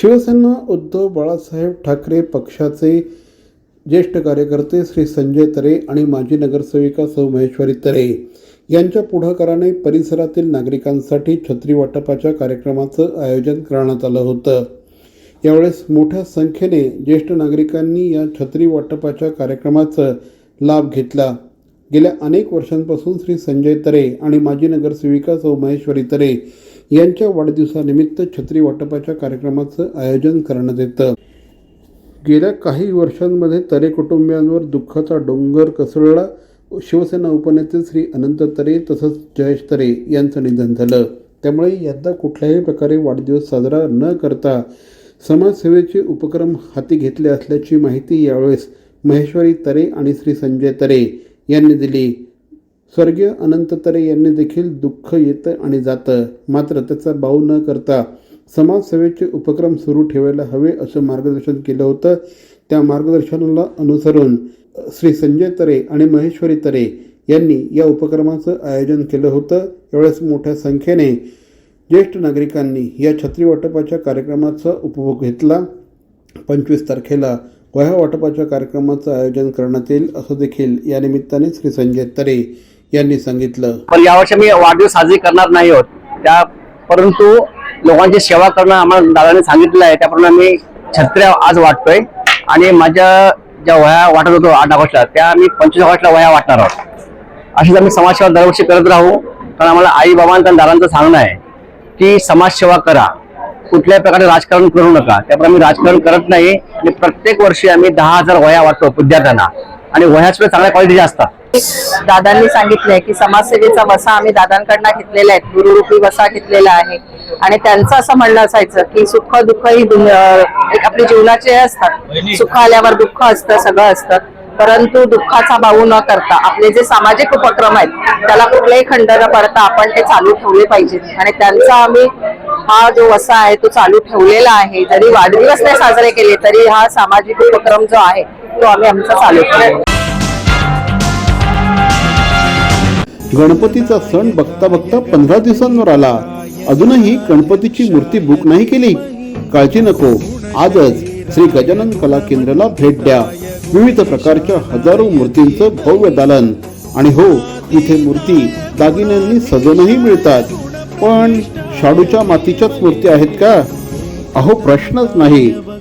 शिवसेना उद्धव बाळासाहेब ठाकरे पक्षाचे ज्येष्ठ कार्यकर्ते श्री संजय तरे आणि माजी नगरसेविका सौ महेश्वरी तरे यांच्या पुढाकाराने परिसरातील नागरिकांसाठी छत्री वाटपाच्या कार्यक्रमाचं आयोजन करण्यात आलं होतं. यावेळेस मोठ्या संख्येने ज्येष्ठ नागरिकांनी या छत्री वाटपाच्या कार्यक्रमाचा लाभ घेतला. गेल्या अनेक वर्षांपासून श्री संजय तरे आणि माजी नगरसेविका सौ महेश्वरी तरे यांच्या वाढदिवसानिमित्त छत्री वाटपाच्या कार्यक्रमाचं आयोजन करण्यात येतं. गेल्या काही वर्षांमध्ये तरे कुटुंबियांवर दुःखाचा डोंगर कसळला. शिवसेना उपनेते श्री अनंत तरे तसंच जयेश तरे यांचं निधन झालं. त्यामुळे यंदा कुठल्याही प्रकारे वाढदिवस साजरा न करता समाजसेवेचे उपक्रम हाती घेतले असल्याची माहिती यावेळेस महेश्वरी तरे आणि श्री संजय तरे यांनी दिली. स्वर्गीय अनंत तरे यांनी देखील दुःख येतं आणि जातं. मात्र त्याचा बाऊ न करता समाजसेवेचे उपक्रम सुरू ठेवायला हवे असं मार्गदर्शन केलं होतं. त्या मार्गदर्शनाला अनुसरून श्री संजय तरे आणि महेश्वरी तरे यांनी या उपक्रमाचं आयोजन केलं होतं. एवढ्याच मोठ्या संख्येने ज्येष्ठ नागरिकांनी या छत्री वाटपाच्या कार्यक्रमाचा उपभोग घेतला. पंचवीस तारखेला वह्या वाटपाच्या कार्यक्रमाचं आयोजन करण्यात येईल असं देखील या निमित्ताने श्री संजय तरे यांनी सांगितलं. पण यावर्षी मी वाढदिवस साजरी करणार नाही होत त्या परंतु लोकांची सेवा करणं आम्हाला दादाने सांगितलं आहे. त्याप्रमाणे मी छत्र्या आज वाटतोय. आणि माझ्या ज्या वया वाटत होतो आठ ऑगस्टला त्या मी पंचवीस ऑगस्टला वया वाटणार आहोत. अशीच आम्ही समाजसेवा दरवर्षी करत राहू. कारण आम्हाला आई बाबांचं दादांचं सांगणं आहे की समाजसेवा करा. कुठल्याही प्रकारे राजकारण करू नका. त्याप्रमाणे मी राजकारण करत नाही. आणि प्रत्येक वर्षी आम्ही दहा हजार वया वाटतो विद्यार्थ्यांना. आणि वह्या सुद्धा चांगल्या क्वालिटीच्या असतात. दादांनी सांगितलंय की समाजसेवेचा वसा आम्ही दादांकडनं घेतलेला आहे. गुरुरूपी वसा घेतलेला आहे. आणि त्यांचं असं म्हणणं असायचं की सुख दुःख ही आपली जीवनाचे असतात. सुख आल्यावर दुःख असतं सगळं असतं. परंतु दुःखाचा बाऊ न करता आपले जे सामाजिक उपक्रम आहेत त्याला कुठलेही खंड न पडता आपण ते चालू ठेवले पाहिजेत. आणि त्यांचा आम्ही हा जो वसा आहे तो चालू ठेवलेला आहे. जरी वाढदिवस नाही साजरे केले तरी हा सामाजिक उपक्रम जो आहे तो आम्ही आमचा चालू गणपतीचा सण बघता बघता पंधरा दिवसांवर आला. अजूनही गणपतीची मूर्ती बुक नाही केली. काळजी नको. आजच श्री गजानन कला केंद्राला भेट द्या. विविध प्रकारच्या हजारो मूर्तींचं भव्य दालन. आणि हो इथे मूर्ती दागिन्यांनी सजवूनही मिळतात. पण शाडूच्या मातीच्याच मूर्ती आहेत का? अहो प्रश्नच नाही.